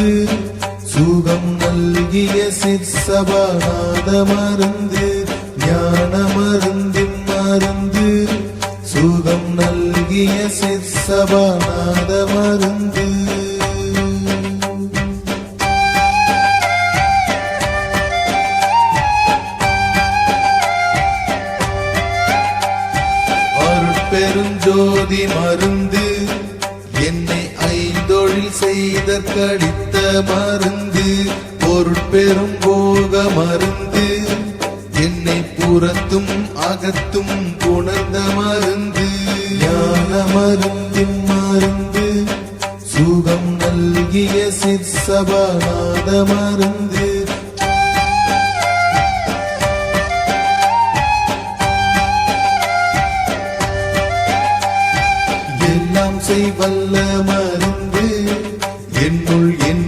மருந்து சுகம் നൽകിയ சிற்சபாநாத மருந்து ஞான மருந்தின் மருந்து சுகம் നൽകിയ சிற்சபாநாத மருந்து பெருஞ்சோதி மருந்து என்னை ஐந்தொழில் செய்தற்கடித்து மருந்து பொருட்பெரும் போக மருந்து. என்னை புறத்தும் அகத்தும் புணர்ந்த மருந்து. ஞான மருந்தின் மருந்து சுகம் நல்கிய சிற்சபாநாத மருந்து. எல்லாம் செய்வல்ல மருந்து என்னுள் என்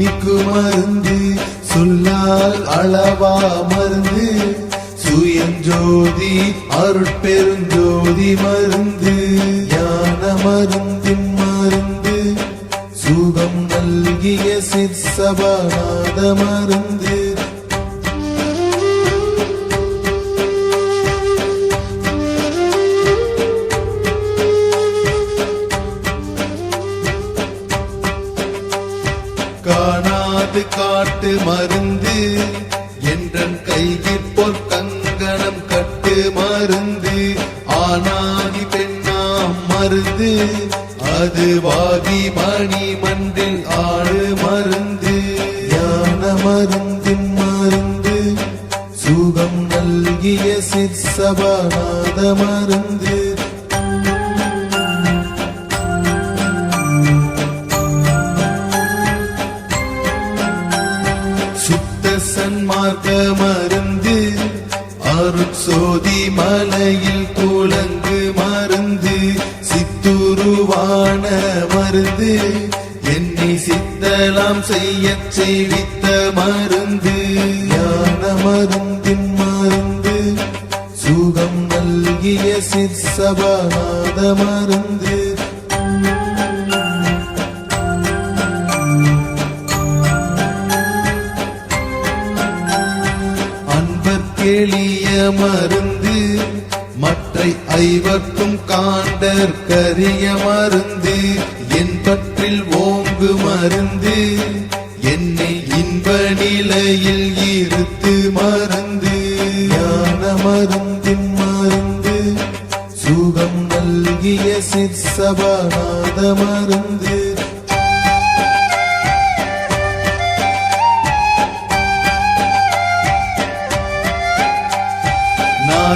இனிக்கு மருந்து சொல்லால் அளவா மருந்து. சுயஞ்சோதி அருட்பெருஞ்சோதி மருந்து. ஞான மருந்தின் மருந்து. சுகம் நல்கிய சிற்சபாநாத மருந்து. காட்டு மருந்து என்றன் கையில் பொற்கங்கணம் கட்டு மருந்து. ஆனாதி பெண்ணாம் மருந்து அது வாகி மணி மன்றில் ஆடு மருந்து. ஞான மருந்தின் மருந்து சுகம் நல்கிய சிற்சபாநாத மருந்து. மார்க்க மருந்து அருட்சோதி மலையில் துலங்கு மருந்து சித்துருவான மருந்து என்னை சித்தலாம் செய்ய செய்வித்த மருந்து. ஞான மருந்தின் மருந்து சுகம் நல்கிய சிற்சபாநாத மருந்து. எளிய மருந்து மற்றை ஐவர்க்கும் காண்டர் கரிய மருந்து. என் பற்றில் ஓங்கு மருந்து என்னை இன்ப நிலையில் இருத்து மருந்து. ஞான மருந்தின் மருந்து சுகம் நல்கிய சிற்சபாநாத மருந்து.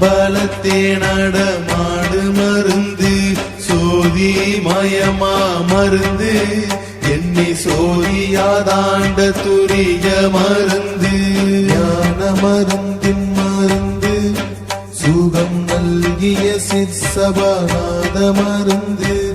பலத்தே நடமாடு மருந்து. சோதி மயமா மருந்து. என்னை சோதியாதாண்ட துரிய மருந்து. ஞான மருந்தின் மருந்து. சுகம் நல்கிய சிற்சபாநாத மருந்து.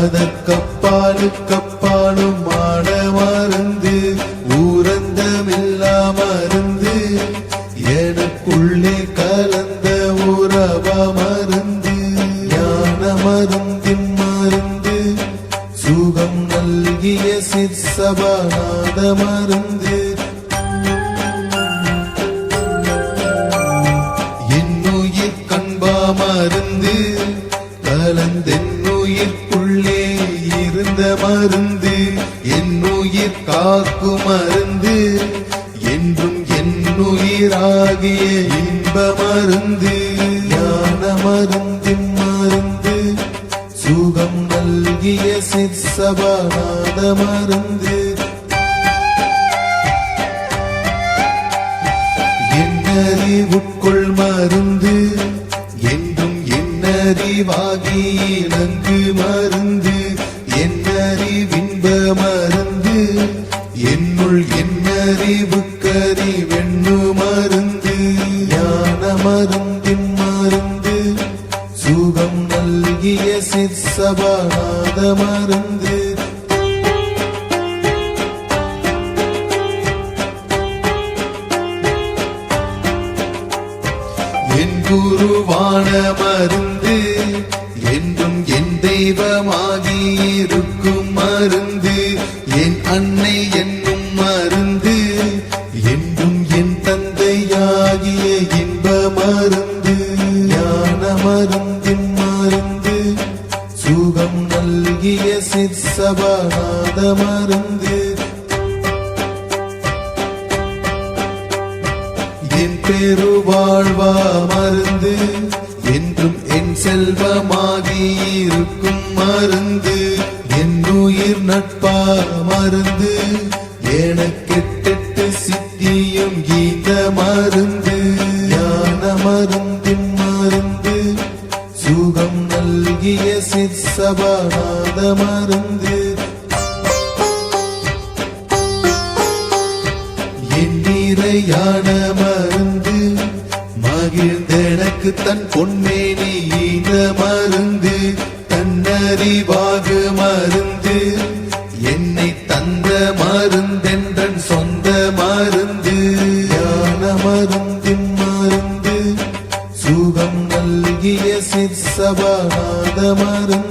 அதற்கப்பாலுக்கப்பாலும் ஆட மருந்து ஊரந்தமில்லா மருந்து எனக்குள்ளே கலந்த உறவ மருந்து ஞான மருந்தின் மருந்து சுகம் நல்கிய சிற்சபாநாத மருந்து. என்னுயிர்க்குள்ளே இருந்த மருந்து என்னுயிர் காக்கும் மருந்து என்றும் என்னுயிராகிய இன்ப மருந்து ஞான மருந்தின் மருந்து சுகம் நல்கிய சிற்ச சிற்சபாநாத மருந்து. அறிவாகி நன்கு மருந்து என்னறிவின்ப மருந்து என்னுள் என்னறிவுக்கறி வெண்ணு மருந்து ஞான மருந்தின் மருந்து சுகம் நல்கிய சிற்சபாநாத மருந்து. என் குருவான மருந்து என்றும் என் தெய்வமாகி இருக்கும் மருந்து. என் அன்னை என்னும் மருந்து. என்றும் என் தந்தையாகிய இன்ப மருந்து. ஞான மருந்தின் மருந்து. சுகம் நல்கிய சிற்சபாநாத மருந்து. என் பெருவாழ்வா மருந்து. செல்வமாகி இருக்கும் மருந்து என் உயிர் நட்பா மருந்து. எனக்கெட்டெட்டு சித்தியும் கீத மருந்து. ஞான மருந்தின் மருந்து. சுகம் நல்கிய சிற்சபாநாத மருந்து. மகிழ்ந்தெனக்கு தன் பொன்மேனி இந்த மருந்து தன்னறிவாக மருந்து. என்னை தந்த மருந்தென்றன் சொந்த மருந்து. யான மருந்தின் மருந்து சுகம் நல்கிய சிற்சபாநாத மருந்து.